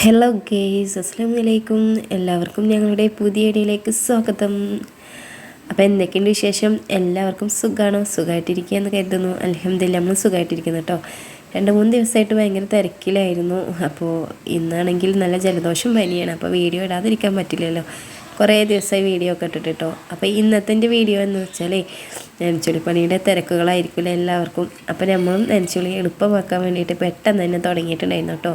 Hello guys അസ്സാം വലൈക്കും എല്ലാവർക്കും ഞങ്ങളുടെ പുതിയ ഇടയിലേക്ക് സ്വാഗതം. അപ്പോൾ എന്തൊക്കെയുണ്ട് വിശേഷം? എല്ലാവർക്കും സുഖമാണോ സുഖമായിട്ടിരിക്കുക എന്ന് കരുതുന്നു. അലഹമ്മദില്ല നമ്മൾ സുഖമായിട്ടിരിക്കുന്നു കേട്ടോ രണ്ട് മൂന്ന് ദിവസമായിട്ട് ഭയങ്കര തിരക്കിലായിരുന്നു. അപ്പോൾ ഇന്നാണെങ്കിൽ നല്ല ജലദോഷം പനിയാണ്. അപ്പോൾ വീഡിയോ ഇടാതിരിക്കാൻ പറ്റില്ലല്ലോ. കുറേ ദിവസമായി വീഡിയോ ഒക്കെ ഇട്ടിട്ട് കേട്ടോ അപ്പോൾ ഇന്നത്തെ വീഡിയോ എന്ന് വെച്ചാൽ പണിയുടെ തിരക്കുകളായിരിക്കില്ല എല്ലാവർക്കും. അപ്പോൾ നമ്മളും നനച്ചുളി എളുപ്പമാക്കാൻ വേണ്ടിയിട്ട് പെട്ടെന്ന് തന്നെ തുടങ്ങിയിട്ടുണ്ടായിരുന്നു കേട്ടോ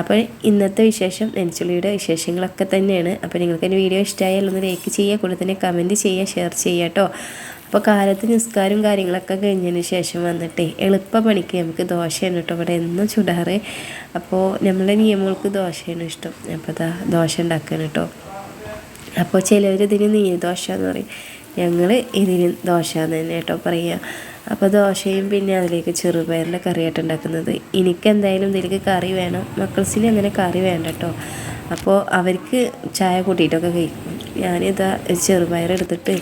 അപ്പോൾ ഇന്നത്തെ വിശേഷം നെനച്ചുളിയുടെ വിശേഷങ്ങളൊക്കെ തന്നെയാണ്. അപ്പോൾ നിങ്ങൾക്ക് എന്റെ വീഡിയോ ഇഷ്ടമായാലും ഒന്ന് ലൈക്ക് ചെയ്യുക കൂടെ തന്നെ കമന്റ് ചെയ്യുക ഷെയർ ചെയ്യുക കേട്ടോ അപ്പോൾ കാലത്ത് നിസ്കാരവും കാര്യങ്ങളൊക്കെ കഴിഞ്ഞതിന് ശേഷം വന്നിട്ടേ എളുപ്പ പണിക്ക് നമുക്ക് ദോശയാണ് കേട്ടോ ഇവിടെ എന്നും ചുടാറ്. അപ്പോൾ നമ്മളെ നിയമങ്ങൾക്ക് ദോശയാണ് ഇഷ്ടം. അപ്പോൾ അതാ ദോശ ഉണ്ടാക്കാൻ കേട്ടോ അപ്പോൾ ചിലവർ ഇതിന് നീർദോശ എന്ന് പറയും. ഞങ്ങൾ ഇതിന് ദോശ എന്ന് തന്നെ കേട്ടോ പറയുക. അപ്പോൾ ദോശയും പിന്നെ അതിലേക്ക് ചെറുപയറിന്റെ കറിയായിട്ട് ഉണ്ടാക്കുന്നത്. എനിക്ക് എന്തായാലും ഇതിലേക്ക് കറി വേണം. മക്കൾസിന് അങ്ങനെ കറി വേണ്ട കേട്ടോ അപ്പോൾ അവർക്ക് ചായ കൂട്ടിയിട്ടൊക്കെ കഴിക്കും. ഞാനിതാ ചെറുപയർ എടുത്തിട്ട്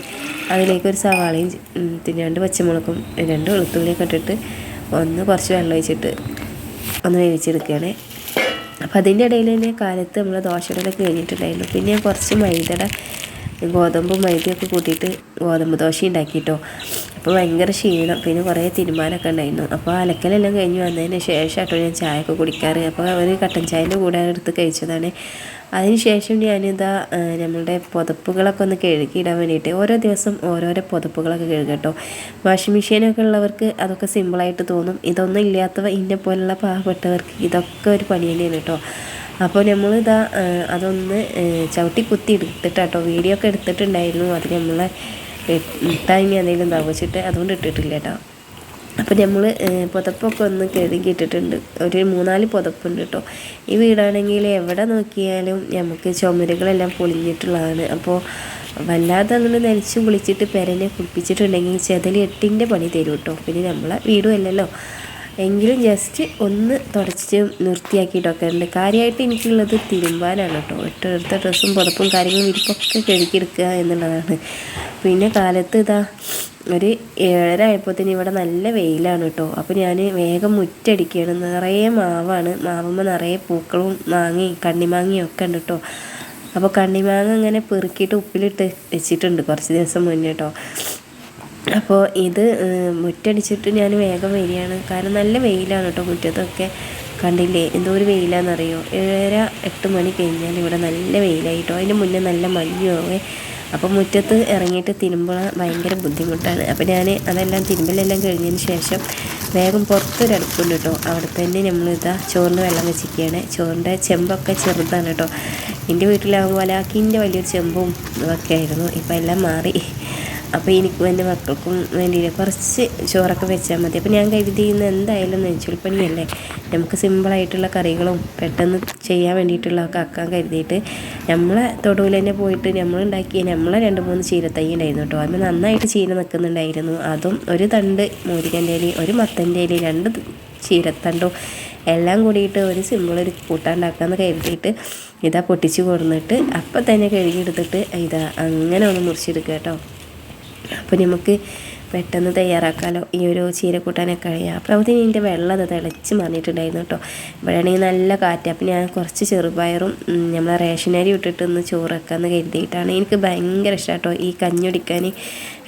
അതിലേക്ക് ഒരു സവാളയും പിന്നെ രണ്ട് പച്ചമുളകും രണ്ട് വെളുത്തുള്ളിയൊക്കെ ഇട്ടിട്ട് ഒന്ന് കുറച്ച് വെള്ളം ഒഴിച്ചിട്ട് ഒന്ന് വേവിച്ചെടുക്കുകയാണ്. അപ്പോൾ അതിന്റെ ഇടയിൽ തന്നെ കാലത്ത് നമ്മൾ ദോശയുടെ കഴിഞ്ഞിട്ടുണ്ടായിരുന്നു. പിന്നെ കുറച്ച് മൈദയുടെ ഗോതമ്പ് മൈദയൊക്കെ കൂട്ടിയിട്ട് ഗോതമ്പ് ദോശ ഉണ്ടാക്കിയിട്ടോ അപ്പോൾ ഭയങ്കര ക്ഷീണം. പിന്നെ കുറേ തീരുമാനമൊക്കെ ഉണ്ടായിരുന്നു. അപ്പോൾ അലക്കലെല്ലാം കഴിഞ്ഞ് വന്നതിന് ശേഷമായിട്ടോ ഞാൻ ചായ ഒക്കെ കുടിക്കാറ്. അപ്പോൾ അവർ കട്ടൻ ചായന്റെ കൂടെ എടുത്ത് കഴിച്ചതാണ്. അതിനുശേഷം ഞാനിതാ നമ്മളുടെ പുതപ്പുകളൊക്കെ ഒന്ന് കഴുകിയിടാൻ വേണ്ടിയിട്ട് ഓരോ ദിവസം ഓരോരോ പുതപ്പുകളൊക്കെ കഴുകട്ടോ. വാഷിംഗ് മെഷീനൊക്കെ ഉള്ളവർക്ക് അതൊക്കെ സിമ്പിളായിട്ട് തോന്നും. ഇതൊന്നും ഇല്ലാത്തവ ഇന്നെ പോലുള്ള പാവപ്പെട്ടവർക്ക് ഇതൊക്കെ ഒരു പണി തന്നെയാണ് കേട്ടോ. അപ്പോൾ നമ്മളിതാ അതൊന്ന് ചവിട്ടി കുത്തി എടുത്തിട്ടാട്ടോ. വീഡിയോ ഒക്കെ എടുത്തിട്ടുണ്ടായിരുന്നു. അത് നമ്മളെ ഇട്ടാൽ ഇനി എന്തെങ്കിലും തവച്ചിട്ട് അതുകൊണ്ട് ഇട്ടിട്ടില്ല കേട്ടോ അപ്പോൾ നമ്മൾ പുതപ്പൊക്കെ ഒന്ന് കഴുകിയിട്ടിട്ടുണ്ട് ഒരു മൂന്നാൽ പുതപ്പുണ്ട് കേട്ടോ ഈ വീടാണെങ്കിൽ എവിടെ നോക്കിയാലും നമുക്ക് ചുമരുകളെല്ലാം പൊളിഞ്ഞിട്ടുള്ളതാണ്. അപ്പോൾ വല്ലാതെ അങ്ങനെ നനച്ച് കുളിച്ചിട്ട് പെരനെ കുളിപ്പിച്ചിട്ടുണ്ടെങ്കിൽ ചെതൽ എട്ടിന്റെ പണി തരും കേട്ടോ പിന്നെ നമ്മളെ വീടും അല്ലല്ലോ. എങ്കിലും ജസ്റ്റ് ഒന്ന് തുടച്ച് നിർത്തിയാക്കിയിട്ടൊക്കെ. ഉണ്ട് കാര്യമായിട്ട് എനിക്കുള്ളത് തിരുമ്പാനാണ് കേട്ടോ. ഒറ്റ ഡ്രസ്സും പുറപ്പും കാര്യങ്ങളും ഇരിപ്പൊക്കെ കഴുകിയെടുക്കുക എന്നുള്ളതാണ്. പിന്നെ കാലത്ത് ഇതാ ഒരു ഏഴര ആയപ്പോഴത്തേന് ഇവിടെ നല്ല വെയിലാണ് കേട്ടോ. അപ്പോൾ ഞാൻ വേഗം മുറ്റടിക്കുകയാണ്. നിറയെ മാവാണ്. മാവുമ്പോൾ നിറയെ പൂക്കളും മാങ്ങയും കണ്ണിമാങ്ങയും ഒക്കെ ഉണ്ട് കേട്ടോ. അപ്പോൾ കണ്ണിമാങ്ങ ഇങ്ങനെ പെറുക്കിയിട്ട് ഉപ്പിലിട്ട് വെച്ചിട്ടുണ്ട് കുറച്ച് ദിവസം മുന്നേ കേട്ടോ. അപ്പോൾ ഇത് മുറ്റടിച്ചിട്ട് ഞാൻ വേഗം വരികയാണ്. കാരണം നല്ല വെയിലാണ് കേട്ടോ മുറ്റത്തൊക്കെ കണ്ടില്ലേ? എന്തോ ഒരു വെയിലാണെന്നറിയോ ഏഴര എട്ട് മണി കഴിഞ്ഞാൽ ഇവിടെ നല്ല വെയിലായിട്ടോ അതിന്റെ മുന്നേ നല്ല മഞ്ഞുമാവേ അപ്പോൾ മുറ്റത്ത് ഇറങ്ങിയിട്ട് തിരുമ്പോൾ ഭയങ്കര ബുദ്ധിമുട്ടാണ്. അപ്പോൾ ഞാൻ അതെല്ലാം തിരുമ്പലെല്ലാം കഴിഞ്ഞതിന് ശേഷം വേഗം പുറത്തൊരു അടുപ്പുണ്ട് കേട്ടോ അവിടെ തന്നെ നമ്മളിതാ ചോറിന് വെള്ളം വെച്ചിരിക്കുകയാണ്. ചോറിന്റെ ചെമ്പൊക്കെ ചെറുതാണ് കേട്ടോ എന്റെ വീട്ടിലാകുമ്പോൾ അലാക്കിന്റെ വലിയൊരു ചെമ്പും ഇതൊക്കെ ആയിരുന്നു. ഇപ്പോൾ എല്ലാം മാറി. അപ്പോൾ എനിക്കും എന്റെ മക്കൾക്കും വേണ്ടിയിട്ട് കുറച്ച് ചോറൊക്കെ വെച്ചാൽ മതി. അപ്പോൾ ഞാൻ കരുതി ഇന്ന് എന്തായാലും നെഞ്ചുൽപ്പണിയല്ലേ നമുക്ക് സിമ്പിളായിട്ടുള്ള കറികളും പെട്ടെന്ന് ചെയ്യാൻ വേണ്ടിയിട്ടുള്ളതൊക്കെ ആക്കാൻ കരുതിയിട്ട് നമ്മളെ തൊടുവിൽ തന്നെ പോയിട്ട് നമ്മൾ ഉണ്ടാക്കിയ നമ്മളെ രണ്ട് മൂന്ന് ചീരത്തൈ ഉണ്ടായിരുന്നു കേട്ടോ. അതിന് നന്നായിട്ട് ചീര നിൽക്കുന്നുണ്ടായിരുന്നു അതും ഒരു തണ്ട് മൂരികന്റെ ഇല ഒരു മത്തന്റെ ഇല രണ്ട് ചീരത്തണ്ടും എല്ലാം കൂടിയിട്ട് ഒരു സിമ്പിൾ ഒരു കൂട്ടാണ്ടാക്കാമെന്ന് കരുതിയിട്ട് ഇതാ പൊട്ടിച്ച് കൊടുന്നിട്ട് അപ്പം തന്നെ കഴുകിയെടുത്തിട്ട് ഇതാ അങ്ങനെ ഒന്ന് മുറിച്ചെടുക്കുക കേട്ടോ. അപ്പോൾ നമുക്ക് പെട്ടെന്ന് തയ്യാറാക്കാമല്ലോ ഈ ഒരു ചീര കൂട്ടാനൊക്കെ കഴിയാം അപ്പോഴത്തേന് ഇതിന്റെ വെള്ളം അത് തിളച്ച് മറിഞ്ഞിട്ടുണ്ടായിരുന്നു കേട്ടോ. ഇവിടെയാണെങ്കിൽ നല്ല കാറ്റ്. അപ്പം ഞാൻ കുറച്ച് ചെറുപയറും നമ്മളെ റേഷനരി ഇട്ടിട്ട് ഒന്ന് ചോറ് വെക്കാമെന്ന് കരുതിയിട്ടാണ്. എനിക്ക് ഭയങ്കര ഇഷ്ടം കേട്ടോ ഈ കഞ്ഞൊടിക്കാൻ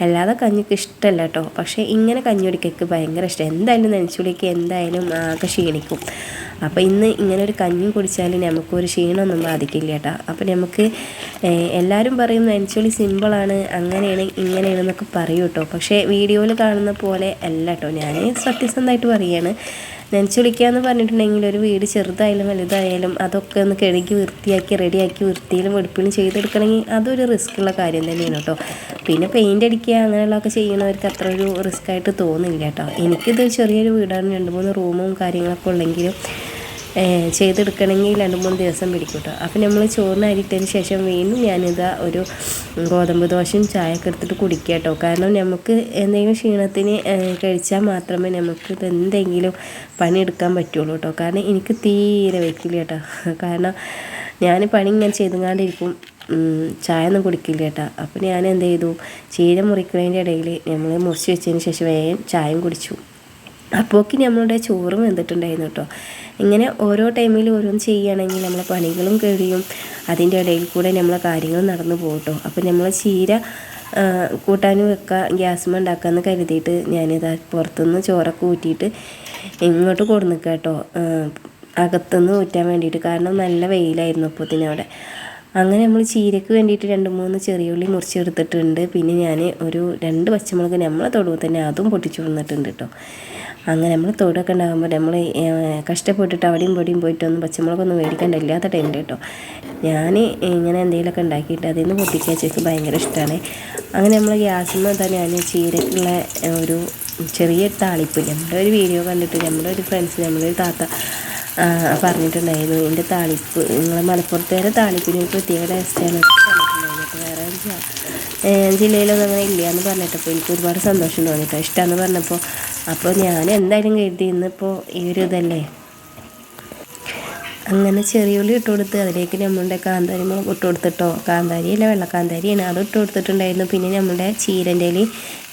അല്ലാതെ കഞ്ഞിക്ക് ഇഷ്ടമല്ല കേട്ടോ. പക്ഷേ ഇങ്ങനെ കഞ്ഞൊടിക്കൊക്കെ ഭയങ്കര ഇഷ്ടം. എന്തായാലും നനച്ചുളിക്ക് എന്തായാലും ആകെ ക്ഷീണിക്കും. അപ്പോൾ ഇന്ന് ഇങ്ങനെ ഒരു കഞ്ഞി കുടിച്ചാൽ നമുക്കൊരു ക്ഷീണമൊന്നും ബാധിക്കില്ല കേട്ടോ. അപ്പോൾ നമുക്ക് എല്ലാവരും പറയും നനച്ചുളി സിമ്പിളാണ് അങ്ങനെയാണ് ഇങ്ങനെയാണ് എന്നൊക്കെ പറയും കേട്ടോ. പക്ഷേ വീഡിയോയിൽ കാണുന്ന പോലെ അല്ല കേട്ടോ. ഞാൻ സത്യസന്ധമായിട്ട് പറയുകയാണ് നനച്ചുളിക്കുക എന്ന് പറഞ്ഞിട്ടുണ്ടെങ്കിൽ ഒരു വീട് ചെറുതായാലും വലുതായാലും അതൊക്കെ ഒന്ന് കഴുകി വൃത്തിയാക്കി റെഡിയാക്കി വൃത്തിയിലും വെടുപ്പിലും ചെയ്തെടുക്കണമെങ്കിൽ അതൊരു റിസ്ക് ഉള്ള കാര്യം തന്നെയാണ് കേട്ടോ. പിന്നെ പെയിന്റ് അടിക്കുക അങ്ങനെയുള്ളതൊക്കെ ചെയ്യണവർക്ക് അത്ര ഒരു റിസ്ക് ആയിട്ട് തോന്നില്ല കേട്ടോ. എനിക്കിത് ചെറിയൊരു വീടാണ് രണ്ട് മൂന്ന് റൂമും കാര്യങ്ങളൊക്കെ ഉള്ളെങ്കിലും ചെയ്തെടുക്കണമെങ്കിൽ രണ്ട് മൂന്ന് ദിവസം പിടിക്കും കേട്ടോ അപ്പം നമ്മൾ ചോറിന് അരിട്ടതിന് ശേഷം വീണ്ടും ഞാനിതാ ഒരു ഗോതമ്പ് ദോശയും ചായയൊക്കെ എടുത്തിട്ട് കുടിക്കുക കേട്ടോ കാരണം നമുക്ക് എന്തെങ്കിലും ക്ഷീണത്തിന് കഴിച്ചാൽ മാത്രമേ നമുക്ക് ഇത് എന്തെങ്കിലും പണിയെടുക്കാൻ പറ്റുള്ളൂ കേട്ടോ കാരണം എനിക്ക് തീരെ വയ്ക്കില്ല കേട്ടോ കാരണം ഞാൻ പണി ഇങ്ങനെ ചെയ്തുകൊണ്ടിരിക്കും ചായ ഒന്നും കുടിക്കില്ല കേട്ടോ അപ്പോൾ ഞാൻ എന്ത് ചെയ്തു? ചീര മുറിക്കുന്നതിന്റെ ഇടയിൽ നമ്മൾ മുറിച്ച് വെച്ചതിന് ശേഷം വേഗം ചായയും കുടിച്ചു. അപ്പോക്ക് നമ്മളുടെ ചോറും വെന്തിട്ടുണ്ടായിരുന്നു കേട്ടോ ഇങ്ങനെ ഓരോ ടൈമിൽ ഓരോന്ന് ചെയ്യുകയാണെങ്കിൽ നമ്മളെ പണികളും കഴിയും. അതിന്റെ ഇടയിൽ കൂടെ നമ്മളെ കാര്യങ്ങൾ നടന്നു പോകട്ടോ. അപ്പോൾ നമ്മൾ ചീര കൂട്ടാനും വെക്കുക ഗ്യാസ്മ ഉണ്ടാക്കാമെന്ന് കരുതിയിട്ട് ഞാനിതാ പുറത്തുനിന്ന് ചോറൊക്കെ ഊറ്റിയിട്ട് ഇങ്ങോട്ട് കൊടുന്നിക്കാം കേട്ടോ അകത്തുനിന്ന് ഊറ്റാൻ വേണ്ടിയിട്ട്. കാരണം നല്ല വെയിലായിരുന്നു അപ്പോഴത്തേനും അവിടെ. അങ്ങനെ നമ്മൾ ചീരയ്ക്ക് വേണ്ടിയിട്ട് രണ്ട് മൂന്ന് ചെറിയ ഉള്ളി മുറിച്ചെടുത്തിട്ടുണ്ട്. പിന്നെ ഞാൻ ഒരു രണ്ട് പച്ചമുളക് നമ്മളെ തൊടുമ്പോൾ തന്നെ അതും പൊട്ടിച്ചു വന്നിട്ടുണ്ട് കേട്ടോ അങ്ങനെ നമ്മൾ തൊടൊക്കെ ഉണ്ടാകുമ്പോൾ നമ്മൾ കഷ്ടപ്പെട്ടിട്ട് അവിടെയും പൊടിയും പോയിട്ടൊന്നും പച്ചമുളകൊന്നും മേടിക്കേണ്ട ഇല്ലാത്ത ടൈമിൽ കേട്ടോ ഞാൻ ഇങ്ങനെ എന്തെങ്കിലുമൊക്കെ ഉണ്ടാക്കിയിട്ട് അതിൽ നിന്ന് പൊട്ടിക്കാൻ ചേച്ചി ഭയങ്കര ഇഷ്ടമാണ്. അങ്ങനെ നമ്മൾ ഗ്യാസിൽ നിന്ന് തന്നെ ഞാൻ ചീരക്കുള്ള ഒരു ചെറിയ താളിപ്പ് നമ്മുടെ ഒരു വീഡിയോ കണ്ടിട്ട് നമ്മുടെ ഒരു ഫ്രണ്ട്സ് നമ്മുടെ ഒരു താത്ത പറഞ്ഞിട്ടുണ്ടായിരുന്നു. എന്റെ താളിപ്പ് നിങ്ങളെ മലപ്പുറത്തേരെ താളിപ്പിന് ഒരു പ്രത്യേക ടേസ്റ്റാണ് പറഞ്ഞിട്ടുണ്ടായിരുന്നു വേറെ ജില്ലയിലൊന്നും അങ്ങനെ ഇല്ല എന്ന് പറഞ്ഞിട്ടപ്പോൾ എനിക്ക് ഒരുപാട് സന്തോഷം തോന്നിട്ടോ. ഇഷ്ടമെന്ന് പറഞ്ഞപ്പോൾ അപ്പോൾ ഞാൻ എന്തായാലും കരുതി ഇന്നിപ്പോൾ ഈ ഒരു ഇതല്ലേ. അങ്ങനെ ചെറിയുള്ളി ഇട്ട് കൊടുത്ത് അതിലേക്ക് നമ്മളുടെ കാന്താരി മുളക് ഇട്ട് കൊടുത്തിട്ടോ. കാന്താരി അല്ല വെള്ളക്കാന്താരിയാണ്. അത് ഇട്ട് കൊടുത്തിട്ടുണ്ടായിരുന്നു. പിന്നെ നമ്മുടെ ചീരന്റെ ഇലയും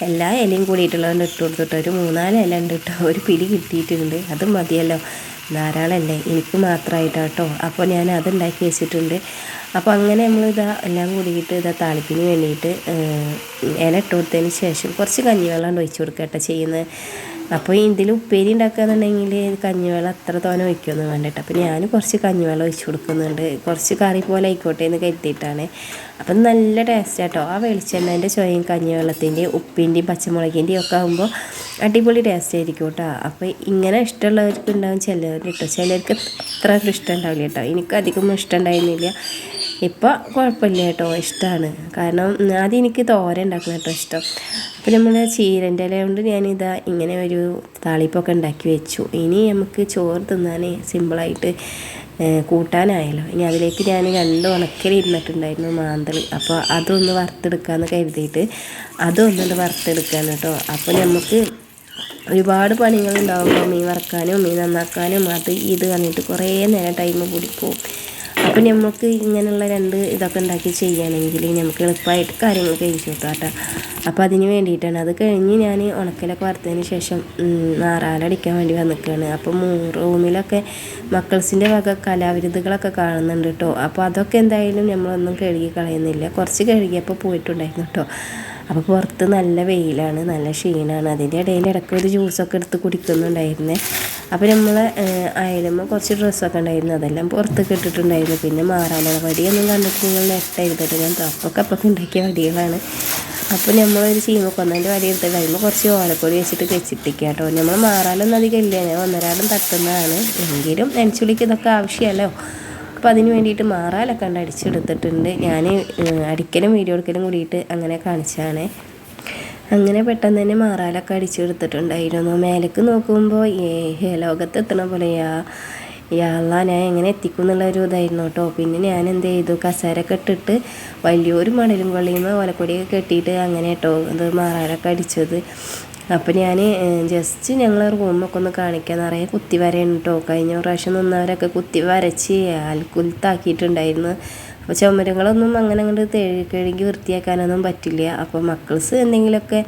എല്ലാ ഇലയും കൂടിയിട്ടുള്ളതുകൊണ്ട് ഇട്ട് കൊടുത്തിട്ടോ. ഒരു മൂന്നാൽ ഇല ഉണ്ട് കേട്ടോ. ഒരു പിടി കിട്ടിയിട്ടുണ്ട്. അത് മതിയല്ലോ. ധാരാളമല്ലേ? എനിക്ക് മാത്രമായിട്ടാണ് കേട്ടോ അപ്പോൾ ഞാൻ അത് ഉണ്ടാക്കി വെച്ചിട്ടുണ്ട്. അപ്പോൾ അങ്ങനെ നമ്മൾ ഇതാ എല്ലാം കൂടിയിട്ട് ഇതാ താളിപ്പിന് വേണ്ടിയിട്ട് ഇല ഇട്ട് കൊടുത്തതിന് ശേഷം കുറച്ച് കഞ്ഞിവെള്ളം ഒഴിച്ചു കൊടുക്കട്ടെ കേട്ടോ ചെയ്യുന്നത്. അപ്പോൾ ഇതിൽ ഉപ്പേരി ഉണ്ടാക്കുകയെന്നുണ്ടെങ്കിൽ കഞ്ഞിവെള്ളം അത്ര തോനെ ഒഴിക്കൊന്നും വേണ്ടിട്ട്. അപ്പോൾ ഞാൻ കുറച്ച് കഞ്ഞിവെള്ളം ഒഴിച്ച് കൊടുക്കുന്നുണ്ട്. കുറച്ച് കറി പോലെ ആയിക്കോട്ടെ എന്ന് കരുതിയിട്ടാണ്. അപ്പം നല്ല ടേസ്റ്റ് കേട്ടോ ആ വെളിച്ചെണ്ണേന്റെ ചുവയും കഞ്ഞിവെള്ളത്തിന്റെയും ഉപ്പിന്റെയും പച്ചമുളകിന്റെയും ഒക്കെ ആകുമ്പോൾ അടിപൊളി ടേസ്റ്റ് ആയിരിക്കും കേട്ടോ. അപ്പോൾ ഇങ്ങനെ ഇഷ്ടമുള്ളവർക്ക് ഉണ്ടാവും ചിലർ കേട്ടോ ചിലർക്ക് അത്ര ഇഷ്ടം ഉണ്ടാവില്ല കേട്ടോ. എനിക്ക് അധികം ഇഷ്ടം ഉണ്ടായിരുന്നില്ല. ഇപ്പോൾ കുഴപ്പമില്ല കേട്ടോ ഇഷ്ടമാണ് കാരണം ആദ്യം എനിക്ക് തോര ഉണ്ടാക്കുന്ന കേട്ടോ ഇഷ്ടം. അപ്പോൾ നമ്മൾ ചീരന്റെ ഇല കൊണ്ട് ഞാനിതാ ഇങ്ങനെ ഒരു താളിപ്പൊക്കെ ഉണ്ടാക്കി വെച്ചു. ഇനി നമുക്ക് ചോറ് തിന്നാൻ സിമ്പിളായിട്ട് കൂട്ടാനായല്ലോ. ഇനി അതിലേക്ക് ഞാൻ രണ്ട് ഉണക്കൽ ഇരുന്നിട്ടുണ്ടായിരുന്നു മാന്തൾ അപ്പോൾ അതൊന്ന് വറുത്തെടുക്കാമെന്ന് കരുതിയിട്ട് അതൊന്നുകൊണ്ട് വറുത്തെടുക്കാൻ കേട്ടോ. അപ്പോൾ നമുക്ക് ഒരുപാട് പണികളുണ്ടാകുമ്പോൾ മീൻ വറക്കാനും മീൻ നന്നാക്കാനും അത് ഇത് കണ്ടിട്ട് കുറേ നേരം ടൈം കൂടി പോകും അപ്പം നമുക്ക് ഇങ്ങനെയുള്ള രണ്ട് ഇതൊക്കെ ഉണ്ടാക്കി ചെയ്യുകയാണെങ്കിൽ നമുക്ക് എളുപ്പമായിട്ട് കാര്യങ്ങൾ കഴിച്ചു കൊടുത്താട്ടോ അപ്പോൾ അതിന് വേണ്ടിയിട്ടാണ്. അത് കഴിഞ്ഞ് ഞാൻ ഉണക്കലൊക്കെ വറുത്തതിന് ശേഷം നാറാലടിക്കാൻ വേണ്ടി വന്നിക്കുകയാണ് അപ്പോൾ റൂമിലൊക്കെ മക്കൾസിന്റെ വക കലാവിരുതുകളൊക്കെ കാണുന്നുണ്ട് കേട്ടോ. അപ്പോൾ അതൊക്കെ എന്തായാലും നമ്മളൊന്നും കഴുകി കളയുന്നില്ല. കുറച്ച് കഴുകിയപ്പോൾ പോയിട്ടുണ്ടായിരുന്നു കേട്ടോ. അപ്പോൾ പുറത്ത് നല്ല വെയിലാണ് നല്ല ക്ഷീണമാണ് അതിന്റെ ഇടയിൽ ഇടയ്ക്ക് ഒരു ജ്യൂസൊക്കെ എടുത്ത് കുടിക്കുന്നുണ്ടായിരുന്നേ. അപ്പോൾ നമ്മൾ അയലുമ്പോൾ കുറച്ച് ഡ്രസ്സൊക്കെ ഉണ്ടായിരുന്നു. അതെല്ലാം പുറത്തൊക്കെ ഇട്ടിട്ടുണ്ടായിരുന്നു. പിന്നെ മാറാനുള്ള വടിയൊന്നും കണ്ടിട്ട് നിങ്ങൾ നെട്ടായിരുന്നിട്ട് ഞാൻ തപ്പൊക്കെ അപ്പൊക്കെ ഉണ്ടാക്കിയ വടികളാണ്. അപ്പോൾ നമ്മളൊരു ചീമക്കൊന്നതിന്റെ വടി എടുത്തിട്ട് കഴിയുമ്പോൾ കുറച്ച് ഓലപ്പൊടി വെച്ചിട്ട് വെച്ചിട്ടിരിക്കുക കേട്ടോ നമ്മൾ മാറാനൊന്നും അധികം ഇല്ല. ഞാൻ ഒന്നരാടം തട്ടുന്നതാണ്. എങ്കിലും നെഞ്ചുളിക്ക് ഇതൊക്കെ ആവശ്യമല്ലോ അപ്പോൾ അതിന് വേണ്ടിയിട്ട് മാറാലൊക്കെ കണ്ട് അടിച്ചെടുത്തിട്ടുണ്ട്. ഞാൻ അടിക്കലും വീഡിയോ എടുക്കലും കൂടിയിട്ട് അങ്ങനെ കാണിച്ചാണ് അങ്ങനെ പെട്ടെന്ന് തന്നെ മാറാലൊക്കെ അടിച്ചെടുത്തിട്ടുണ്ടായിരുന്നു. മേലേക്ക് നോക്കുമ്പോൾ ഏഹ് ലോകത്ത് എത്തണ പോലെയാ യാള ഞാൻ എങ്ങനെ എത്തിക്കും എന്നുള്ള ഒരു ഇതായിരുന്നു കേട്ടോ. പിന്നെ ഞാൻ എന്ത് ചെയ്തു? കസേര ഇട്ടിട്ട് വലിയൊരു മണലും കൊള്ളിയുമ്പോൾ ഓലക്കൊടിയൊക്കെ കെട്ടിയിട്ട് അങ്ങനെ കേട്ടോ അത് മാറാലൊക്കെ അടിച്ചത്. അപ്പം ഞാൻ ജസ്റ്റ് ഞങ്ങൾ റൂമൊക്കെ ഒന്ന് കാണിക്കാൻ നിറയെ കുത്തി വരയാണ് കേട്ടോ. കഴിഞ്ഞ പ്രാവശ്യം നിന്നവരൊക്കെ കുത്തി വരച്ച് ആൽക്കുലത്താക്കിയിട്ടുണ്ടായിരുന്നു അപ്പോൾ ചുമരുകളൊന്നും അങ്ങനെ അങ്ങോട്ട് കഴുകി വൃത്തിയാക്കാനൊന്നും പറ്റില്ല. അപ്പോൾ മക്കൾസ് എന്തെങ്കിലുമൊക്കെ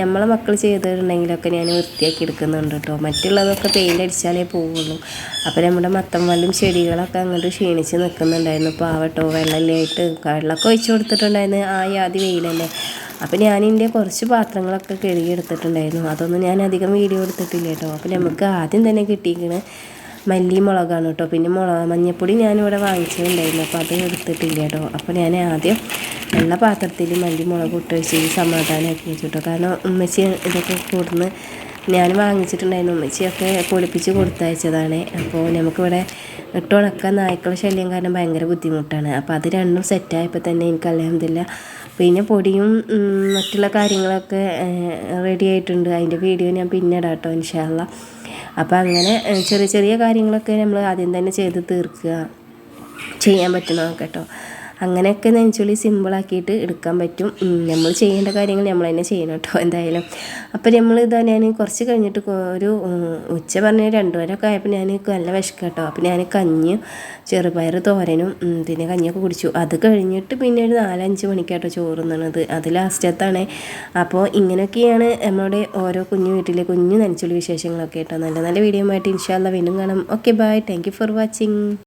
നമ്മളെ മക്കൾ ചെയ്തിട്ടുണ്ടെങ്കിലൊക്കെ ഞാൻ വൃത്തിയാക്കി എടുക്കുന്നുണ്ട് കേട്ടോ മറ്റുള്ളതൊക്കെ പെയിന്റ് അടിച്ചാലേ പോവുള്ളൂ. അപ്പോൾ നമ്മുടെ മത്തം വല്ലും ചെടികളൊക്കെ അങ്ങോട്ട് ക്ഷീണിച്ച് നിൽക്കുന്നുണ്ടായിരുന്നു പാവട്ടോ വെള്ളമില്ലായിട്ട് വെള്ളമൊക്കെ ഒഴിച്ചു കൊടുത്തിട്ടുണ്ടായിരുന്നു. ആ യാതി വെയിലല്ലേ. അപ്പോൾ ഞാൻ ഇതിന്റെ കുറച്ച് പാത്രങ്ങളൊക്കെ കഴുകി എടുത്തിട്ടുണ്ടായിരുന്നു. അതൊന്നും ഞാൻ അധികം വീഡിയോ എടുത്തിട്ടില്ല കേട്ടോ അപ്പോൾ നമുക്ക് ആദ്യം തന്നെ കിട്ടിയിരിക്കണ മല്ലി മുളകാണ് കേട്ടോ. പിന്നെ മുളക് മഞ്ഞപ്പൊടി ഞാനിവിടെ വാങ്ങിച്ചിട്ടുണ്ടായിരുന്നു. അപ്പോൾ അത് എടുത്തിട്ടില്ല കേട്ടോ. അപ്പോൾ ഞാൻ ആദ്യം നല്ല പാത്രത്തിൽ മല്ലി മുളക് ഇട്ട് വെച്ച് സമാധാനമാക്കി വെച്ചു കേട്ടോ. കാരണം ഉമ്മച്ചി ഇതൊക്കെ കൂടുന്ന് ഞാൻ വാങ്ങിച്ചിട്ടുണ്ടായിരുന്നു. ഉമ്മച്ചിയൊക്കെ പൊളിപ്പിച്ച് കൊടുത്തയച്ചതാണ് അപ്പോൾ നമുക്കിവിടെ ഇട്ടുണക്കാൻ നായ്ക്കളുടെ ശല്യം കാരണം ഭയങ്കര ബുദ്ധിമുട്ടാണ്. അപ്പോൾ അത് രണ്ടും സെറ്റായപ്പോൾ തന്നെ എനിക്ക് അലഹമില്ല പിന്നെ പൊടിയും മറ്റുള്ള കാര്യങ്ങളൊക്കെ റെഡി ആയിട്ടുണ്ട്. അതിന്റെ വീഡിയോ ഞാൻ പിന്നെ ഇടാം കേട്ടോ ഇൻഷാല്ല അപ്പോൾ അങ്ങനെ ചെറിയ ചെറിയ കാര്യങ്ങളൊക്കെ നമ്മൾ ആദ്യം തന്നെ ചെയ്ത് തീർക്കുക. ചെയ്യാൻ പറ്റുന്നതൊക്കെ കേട്ടോ അങ്ങനെയൊക്കെ നെഞ്ചുള്ളി സിമ്പിളാക്കിയിട്ട് എടുക്കാൻ പറ്റും. നമ്മൾ ചെയ്യേണ്ട കാര്യങ്ങൾ നമ്മൾ തന്നെ ചെയ്യണം കേട്ടോ എന്തായാലും. അപ്പോൾ നമ്മൾ ഇതാ ഞാൻ കുറച്ച് കഴിഞ്ഞിട്ട് ഒരു ഉച്ച പറഞ്ഞ രണ്ടു വരൊക്കെ ആയപ്പോൾ ഞാൻ നല്ല വിശക്കാം കേട്ടോ. അപ്പോൾ ഞാൻ കഞ്ഞി ചെറുപയർ തോരനും പിന്നെ കഞ്ഞിയൊക്കെ കുടിച്ചു. അത് കഴിഞ്ഞിട്ട് പിന്നെ ഒരു നാലഞ്ച് മണിക്കാട്ടോ ചോറ് തിന്നണത്. അത് ലാസ്റ്റത്താണ് അപ്പോൾ ഇങ്ങനെയൊക്കെയാണ് നമ്മുടെ ഓരോ കുഞ്ഞു വീട്ടിലെ കുഞ്ഞു നനച്ചുള്ള വിശേഷങ്ങളൊക്കെ കേട്ടോ. നല്ല നല്ല വീഡിയോ ആയിട്ട് ഇൻഷാല്ല വീണ്ടും കാണാം. Okay bye thank for watching